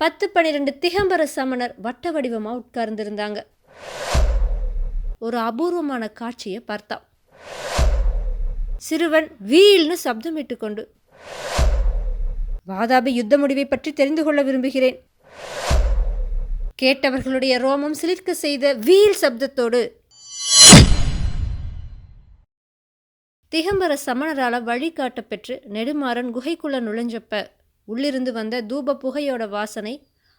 பத்து பன்னிரெண்டு திகம்பர சமணர் வட்ட வடிவமாக உட்கார்ந்திருந்தாங்க. ஒரு அபூர்வமான காட்சியை பார்த்தான் சிறுவன் வீல்னு சப்தமிட்டு கொண்டு வாதாபி யுத்த முடிவை பற்றி தெரிந்து கொள்ள விரும்புகிறேன். கேட்டவர்களுடைய ரோமம் சிலிர்க்க செய்த வீல் சப்தத்தோடு திகம்பர சமணரால வழிகாட்ட பெற்று நெடுமாறன் குகைக்குள்ள நுழைஞ்சப்ப உள்ளிருந்து வந்த தூப புகையோட வாசனை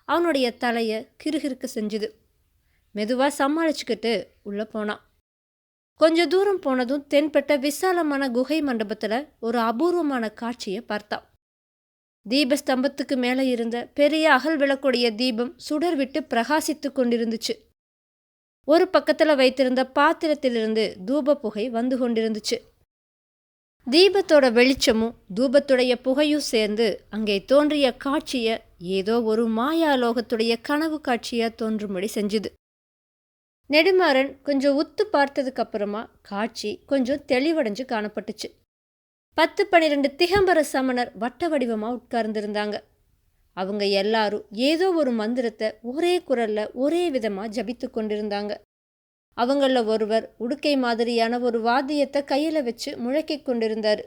அவனுடைய தலையை கிறுகிறுக்க செஞ்சுது. மெதுவாக சமாளிச்சுக்கிட்டு உள்ளே போனான் கொஞ்ச தூரம் போனதும் தென்பட்ட விசாலமான குகை மண்டபத்தில் ஒரு அபூர்வமான காட்சியை பார்த்தான் தீபஸ்தம்பத்துக்கு மேலே இருந்த பெரிய அகல் விளக்குடைய தீபம் சுடர் விட்டு பிரகாசித்து கொண்டிருந்துச்சு. ஒரு பக்கத்தில் வைத்திருந்த பாத்திரத்திலிருந்து தூப புகை வந்து கொண்டிருந்துச்சு. தீபத்தோட வெளிச்சமும் தூபத்துடைய புகையும் சேர்ந்து அங்கே தோன்றிய காட்சியை ஏதோ ஒரு மாயாலோகத்துடைய கனவு காட்சியாக தோன்றும்படி செஞ்சுது. நெடுமாறன் கொஞ்சம் உத்து பார்த்ததுக்கு அப்புறமா காட்சி கொஞ்சம் தெளிவடைஞ்சு காணப்பட்டுச்சு. பத்து பன்னிரெண்டு திகம்பர சமணர் வட்ட வடிவமாக உட்கார்ந்துருந்தாங்க. அவங்க எல்லாரும் ஏதோ ஒரு மந்திரத்தை ஒரே குரல்ல ஒரே விதமாக ஜபித்து கொண்டிருந்தாங்க. அவங்கள ஒருவர் உடுக்கை மாதிரியான ஒரு வாத்தியத்தை கையில் வச்சு முழக்கிக் கொண்டிருந்தார்.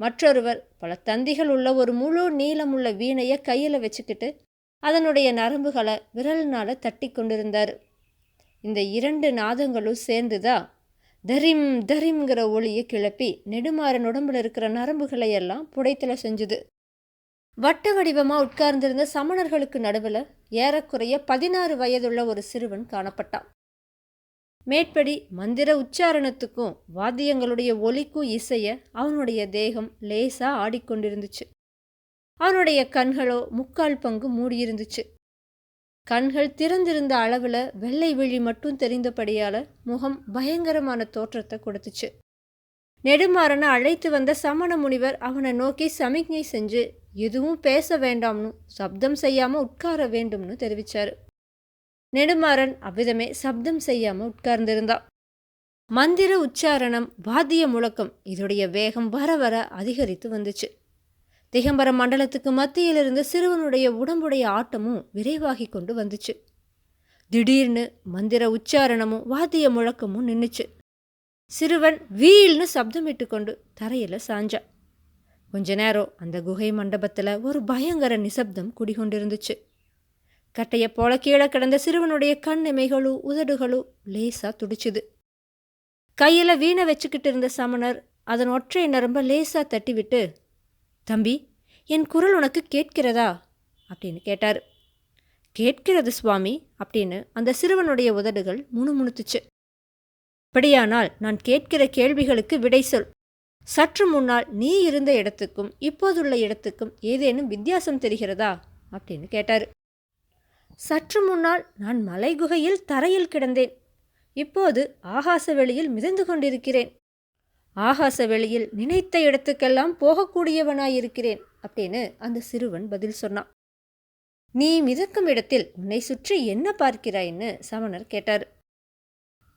மற்றொருவர் பல தந்திகள் உள்ள ஒரு முழு நீளமுள்ள வீணையை கையில் வச்சுக்கிட்டு அதனுடைய நரம்புகளை விரல்னால தட்டி கொண்டிருந்தார். இந்த இரண்டு நாதங்களும் சேர்ந்துதான் தரிம் தரிம்ங்கிற ஒளியை கிளப்பி நெடுமாறன் உடம்புல இருக்கிற நரம்புகளை எல்லாம் புடைத்தல செஞ்சுது. வட்ட வடிவமாக உட்கார்ந்திருந்த சமணர்களுக்கு நடுவில் ஏறக்குறைய பதினாறு வயதுள்ள ஒரு சிறுவன் காணப்பட்டான். மேற்படி மந்திர உச்சாரணத்துக்கும் வாத்தியங்களுடைய ஒலிக்கும் இசைய அவனுடைய தேகம் லேசா ஆடிக்கொண்டிருந்துச்சு. அவனுடைய கண்களோ முக்கால் பங்கு மூடியிருந்துச்சு. கண்கள் திறந்திருந்த அளவில் வெள்ளை விழி மட்டும் தெரிந்தபடியால் முகம் பயங்கரமான தோற்றத்தை கொடுத்துச்சு. நெடுமாறனை அழைத்து வந்த சமண முனிவர் அவனை நோக்கி சமிக்ஞை செஞ்சு எதுவும் பேச வேண்டாம்னு சப்தம் செய்யாமல் உட்கார வேண்டும்னு தெரிவித்தார் நெடுமாறன் அவ்விதமே சப்தம் செய்யாமல் உட்கார்ந்திருந்தான் மந்திர உச்சாரணம் வாத்திய முழக்கம் இதோடைய வேகம் வர வர அதிகரித்து வந்துச்சு. திகம்பர மண்டலத்துக்கு மத்தியிலிருந்து சிறுவனுடைய உடம்புடைய ஆட்டமும் விரைவாகி கொண்டு வந்துச்சு. திடீர்னு மந்திர உச்சாரணமும் வாத்திய முழக்கமும் நின்றுச்சு சிறுவன் வீல்னு சப்தமிட்டு கொண்டு தரையில் சாஞ்சான் கொஞ்ச நேரம் அந்த குகை மண்டபத்தில் ஒரு பயங்கர நிசப்தம் குடிகொண்டிருந்துச்சு. கட்டையை போல கீழே கிடந்த சிறுவனுடைய கண் இமைகளும் உதடுகளும் லேசாக துடிச்சுது. கையில் வீணை வச்சுக்கிட்டு இருந்த சமணர் அதன் ஒற்றை நரம்ப லேசாக தட்டிவிட்டு தம்பி என் குரல் உனக்கு கேட்கிறதா? அப்படின்னு கேட்டார். கேட்கிறது சுவாமி அப்படின்னு அந்த சிறுவனுடைய உதடுகள் முணுமுணுத்துச்சு. அப்படியானால் நான் கேட்கிற கேள்விகளுக்கு விடை சொல். சற்று முன்னால் நீ இருந்த இடத்துக்கும் இப்போதுள்ள இடத்துக்கும் ஏதேனும் வித்தியாசம் தெரிகிறதா? அப்படின்னு கேட்டார். சற்று முன்னால் நான் மலை குகையில் தரையில் கிடந்தேன். இப்போது ஆகாச வெளியில் மிதந்து கொண்டிருக்கிறேன். ஆகாச வெளியில் நினைத்த இடத்துக்கெல்லாம் போகக்கூடியவனாயிருக்கிறேன் அப்படின்னு அந்த சிறுவன் பதில் சொன்னான். நீ மிதக்கும் இடத்தில் உன்னை சுற்றி என்ன பார்க்கிறாய்ன்னு? சமணர் கேட்டார்.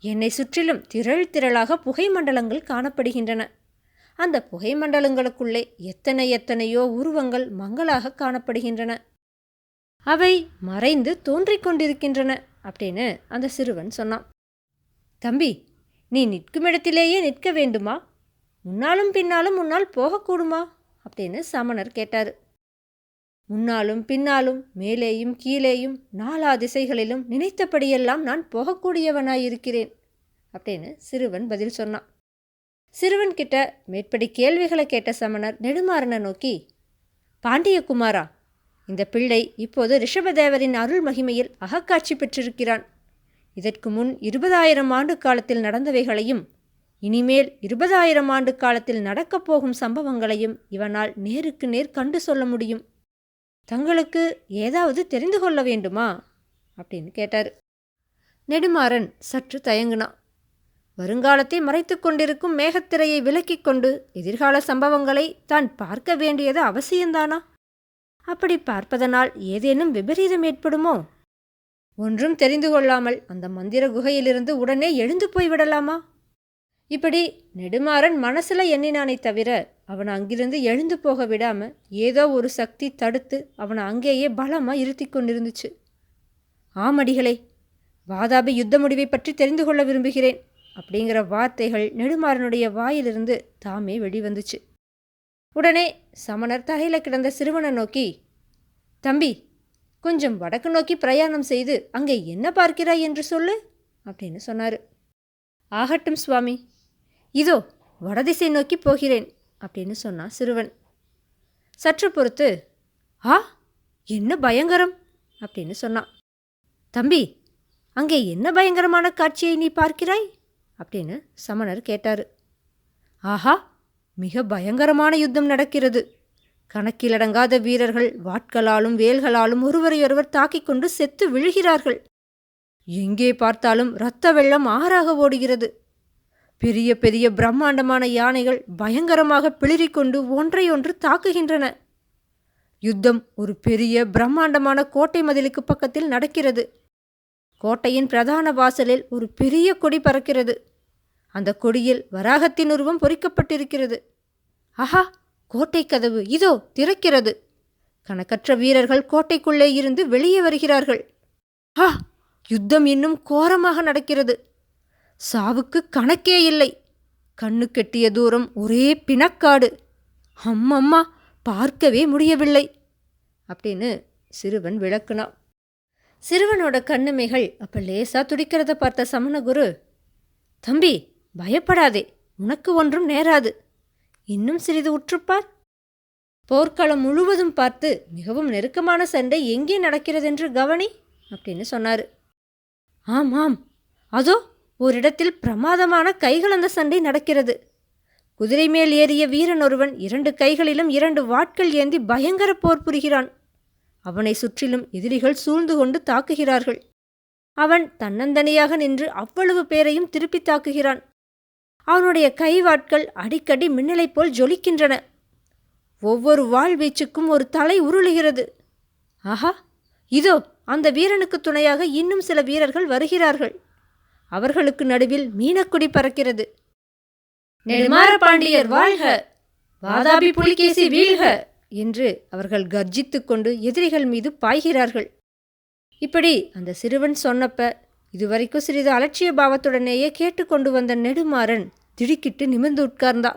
என்னை சுற்றிலும் திரள் திரளாக புகை மண்டலங்கள் காணப்படுகின்றன. அந்த புகை மண்டலங்களுக்குள்ளே எத்தனை எத்தனையோ உருவங்கள் மங்களாக காணப்படுகின்றன. அவை மறைந்து தோன்றிக் கொண்டிருக்கின்றன அப்படின்னு அந்த சிறுவன் சொன்னான். தம்பி நீ நிற்கும் இடத்திலேயே நிற்க வேண்டுமா? முன்னாலும் பின்னாலும் உன்னால் போகக்கூடுமா? அப்படின்னு சமணர் கேட்டார். முன்னாலும் பின்னாலும் மேலேயும் கீழேயும் நாலா திசைகளிலும் நினைத்தபடியெல்லாம் நான் போகக்கூடியவனாயிருக்கிறேன் அப்படின்னு சிறுவன் பதில் சொன்னான். சிறுவன் கிட்ட மேற்படி கேள்விகளை கேட்ட சமணர் நெடுமாறனை நோக்கி பாண்டியகுமாரா இந்த பிள்ளை இப்போது ரிஷபதேவரின் அருள் மகிமையில் அகக்காட்சி பெற்றிருக்கிறான். இதற்கு முன் இருபதாயிரம் ஆண்டு காலத்தில் நடந்தவைகளையும் இனிமேல் இருபதாயிரம் ஆண்டு காலத்தில் நடக்கப் போகும் சம்பவங்களையும் இவனால் நேருக்கு நேர் கண்டு சொல்ல முடியும். தங்களுக்கு ஏதாவது தெரிந்து கொள்ள வேண்டுமா? அப்படின்னு கேட்டார். நெடுமாறன் சற்று தயங்கினான். வருங்காலத்தை மறைத்து கொண்டிருக்கும் மேகத்திரையை விலக்கிக் கொண்டு எதிர்கால சம்பவங்களை தான் பார்க்க வேண்டியது அவசியம்தானா? அப்படி பார்ப்பதனால் ஏதேனும் விபரீதம் ஏற்படுமோ? ஒன்றும் தெரிந்து கொள்ளாமல் அந்த மந்திர குகையிலிருந்து உடனே எழுந்து போய்விடலாமா இப்படி நெடுமாறன் மனசில் எண்ணினானே தவிர அவனை அங்கிருந்து எழுந்து போக விடாம ஏதோ ஒரு சக்தி தடுத்து அவனை அங்கேயே பலமாக இருத்தி கொண்டிருந்துச்சு. ஆமடிகளே வாதாபி யுத்த முடிவை பற்றி தெரிந்து கொள்ள விரும்புகிறேன். அப்படிங்கிற வார்த்தைகள் நெடுமாறனுடைய வாயிலிருந்து தாமே வெளிவந்துச்சு. உடனே சமணர் தரையில கிடந்த சிறுவனை நோக்கி தம்பி கொஞ்சம் வடக்கு நோக்கி பிரயாணம் செய்து அங்கே என்ன பார்க்கிறாய் என்று சொல்லு அப்படின்னு சொன்னார். ஆகட்டும் சுவாமி இதோ வடதிசை நோக்கி போகிறேன் அப்படின்னு சொன்னான் சிறுவன். சற்று பொறுத்து ஆ என்ன பயங்கரம் அப்படின்னு சொன்னான் தம்பி அங்கே என்ன பயங்கரமான காட்சியை நீ பார்க்கிறாய்? அப்படின்னு சமணர் கேட்டார். ஆஹா மிக பயங்கரமான யுத்தம் நடக்கிறது. கணக்கிலடங்காத வீரர்கள் வாட்களாலும் வேல்களாலும் ஒருவரையொருவர் தாக்கிக் கொண்டு செத்து விழுகிறார்கள். எங்கே பார்த்தாலும் இரத்த வெள்ளம் ஆறாக ஓடுகிறது. பெரிய பெரிய பிரம்மாண்டமான யானைகள் பயங்கரமாக பிளிரிக்கொண்டு ஒன்றையொன்று தாக்குகின்றன. யுத்தம் ஒரு பெரிய பிரம்மாண்டமான கோட்டை மதிலுக்கு பக்கத்தில் நடக்கிறது. கோட்டையின் பிரதான வாசலில் ஒரு பெரிய கொடி பறக்கிறது. அந்த கொடியில் வராகத்தின் உருவம் பொறிக்கப்பட்டிருக்கிறது. ஆஹா கோட்டை கதவு இதோ திறக்கிறது. கணக்கற்ற வீரர்கள் கோட்டைக்குள்ளே இருந்து வெளியே வருகிறார்கள். ஆ யுத்தம் இன்னும் கோரமாக நடக்கிறது. சாவுக்கு கணக்கே இல்லை. கண்ணு கெட்டிய தூரம் ஒரே பிணக்காடு. அம்மம்மா பார்க்கவே முடியவில்லை. அப்படின்னு சிறுவன் விளக்குனான். சிறுவனோட கண்ணுமைகள் அப்ப லேசா துடிக்கிறத பார்த்த சமணகுரு தம்பி பயப்படாதே. உனக்கு ஒன்றும் நேராது. இன்னும் சிறிது உற்றுப்பார்? போர்க்களம் முழுவதும் பார்த்து மிகவும் நெருக்கமான சண்டை எங்கே நடக்கிறதென்று கவனி அப்படின்னு சொன்னார். ஆம் ஆம். அதோ ஓரிடத்தில் பிரமாதமான கைகலந்த சண்டை நடக்கிறது. குதிரை மேல் ஏறிய வீரன் ஒருவன் இரண்டு கைகளிலும் இரண்டு வாட்கள் ஏந்தி பயங்கர போர் புரிகிறான். அவனை சுற்றிலும் எதிரிகள் சூழ்ந்து கொண்டு தாக்குகிறார்கள். அவன் தன்னந்தனியாக நின்று அவ்வளவு பேரையும் திருப்பி தாக்குகிறான். அவனுடைய கைவாட்கள் அடிக்கடி மின்னலைப் போல் ஜொலிக்கின்றன. ஒவ்வொரு வாழ்வீச்சுக்கும் ஒரு தலை உருளுகிறது. ஆஹா இதோ அந்த வீரனுக்கு துணையாக இன்னும் சில வீரர்கள் வருகிறார்கள். அவர்களுக்கு நடுவில் மீனக்குடி பறக்கிறது. நெடுமாற பாண்டியர் வாழ்க! வாதாபி புலிகேசி வீழ்க! என்று அவர்கள் கர்ஜித்துக்கொண்டு எதிரிகள் மீது பாய்கிறார்கள். இப்படி அந்த சிறுவன் சொன்னப்ப இதுவரைக்கும் சிறிது அலட்சிய பாவத்துடனேயே கேட்டுக்கொண்டு வந்த நெடுமாறன் திடுக்கிட்டு நிமிர்ந்து உட்கார்ந்தான்.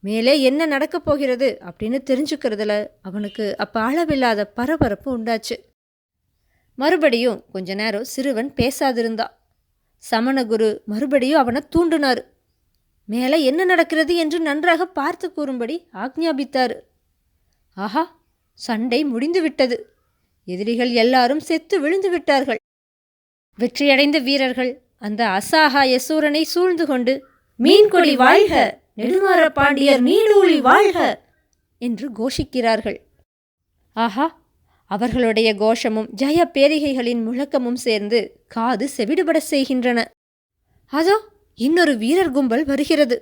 மேலே என்ன நடக்கப் போகிறது? அப்படின்னு தெரிஞ்சுக்கிறதுல அவனுக்கு அப்போ அளவில்லாத பரபரப்பு உண்டாச்சு. மறுபடியும் கொஞ்ச நேரம் சிறுவன் பேசாதிருந்தான் சமணகுரு மறுபடியும் அவனை தூண்டினார். மேலே என்ன நடக்கிறது? என்று நன்றாக பார்த்து கூறும்படி ஆக்ஞாபித்தார். ஆஹா சண்டை முடிந்துவிட்டது. எதிரிகள் எல்லாரும் செத்து விழுந்து விட்டார்கள். வெற்றியடைந்த வீரர்கள் அந்த அசாகாய சூரனை சூழ்ந்து கொண்டு மீன்கொடி வாழ்க நெடுமாற பாண்டியர் நீடூழி வாழ்க! என்று கோஷிக்கிறார்கள். ஆஹா! அவர்களுடைய கோஷமும் ஜய பேரிகைகளின் முழக்கமும் சேர்ந்து காது செவிடுபட செய்கின்றன. அதோ இன்னொரு வீரர் கும்பல் வருகிறது.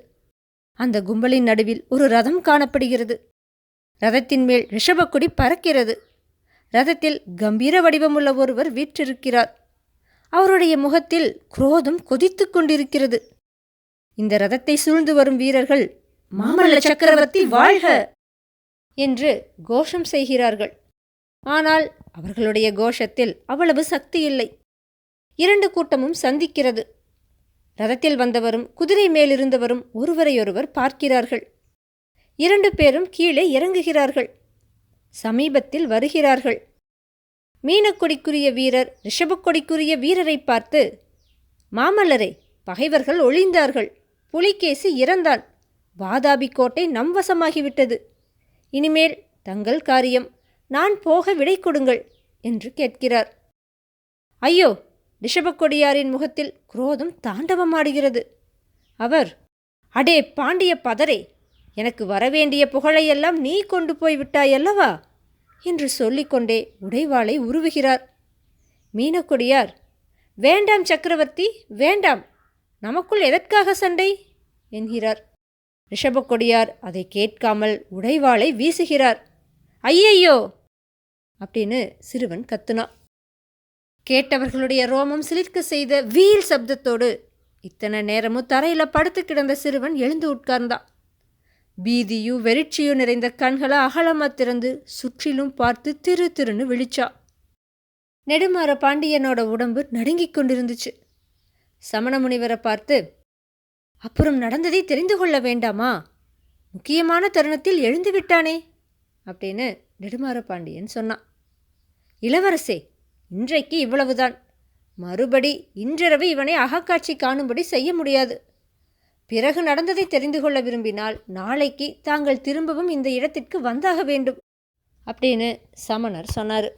அந்த கும்பலின் நடுவில் ஒரு ரதம் காணப்படுகிறது. ரதத்தின் மேல் ரிஷபக்குடி பறக்கிறது. ரதத்தில் கம்பீர வடிவமுள்ள ஒருவர் வீற்றிருக்கிறார். அவருடைய முகத்தில் குரோதம் கொதித்து கொண்டிருக்கிறது. இந்த ரதத்தை சூழ்ந்து வரும் வீரர்கள் மாமல்ல சக்கரவர்த்தி வாழ்க! என்று கோஷம் செய்கிறார்கள். ஆனால் அவர்களுடைய கோஷத்தில் அவ்வளவு சக்தி இல்லை. இரண்டு கூட்டமும் சந்திக்கிறது. ரதத்தில் வந்தவரும் குதிரை மேலிருந்தவரும் ஒருவரையொருவர் பார்க்கிறார்கள். இரண்டு பேரும் கீழே இறங்குகிறார்கள். சமீபத்தில் வருகிறார்கள். மீனக்கொடிக்குரிய வீரர் ரிஷபக்கொடிக்குரிய வீரரை பார்த்து மாமல்லரே பகைவர்கள் ஒளிந்தார்கள் புலிகேசி இறந்தான் வாதாபி கோட்டை நம் வசமாகிவிட்டது இனிமேல் தங்கள் காரியம் நான் போக விடை கொடுங்கள் என்று கேட்கிறார். ஐயோ ரிஷபக்கொடியாரின் முகத்தில் குரோதம் தாண்டவமாடுகிறது. அவர் அடே பாண்டிய பதரே எனக்கு வரவேண்டிய புகழையெல்லாம் நீ கொண்டு போய் விட்டாயல்லவா என்று சொல்லிக்கொண்டே உடைவாளை உருவுகிறார். மீனக்கொடியார் வேண்டாம் சக்கரவர்த்தி வேண்டாம். நமக்குள் எதற்காக சண்டை? என்கிறார். ரிஷபக்கொடியார் அதை கேட்காமல் உடைவாளை வீசுகிறார். ஐயையோ! அப்படின்னு சிறுவன் கத்துனா கேட்டவர்களுடைய ரோமம் சிலிர்க்க செய்த வீல் சப்தத்தோடு இத்தனை நேரமும் தரையில் படுத்து கிடந்த சிறுவன் எழுந்து உட்கார்ந்தான். பீதியும் வெறிச்சியும் நிறைந்த கண்களை அகலமாக திறந்து சுற்றிலும் பார்த்து திரு திருன்னு விழிச்சா. நெடுமாற பாண்டியனோட உடம்பு நடுங்கிக் கொண்டிருந்துச்சு. சமண முனிவரை பார்த்து அப்புறம் நடந்ததை தெரிந்து கொள்ள வேண்டாமா? முக்கியமான தருணத்தில் எழுந்து விட்டானே? அப்படின்னு நெடுமாற பாண்டியன் சொன்னான் இளவரசே இன்றைக்கு இவ்வளவுதான். மறுபடி இன்றிரவு இவனை அகக்காட்சி காணும்படி செய்ய முடியாது. பிறகு நடந்ததை தெரிந்து கொள்ள விரும்பினால் நாளைக்கு தாங்கள் திரும்பவும் இந்த இடத்திற்கு வந்தாக வேண்டும். அப்படின்னு சமணர் சொன்னார்.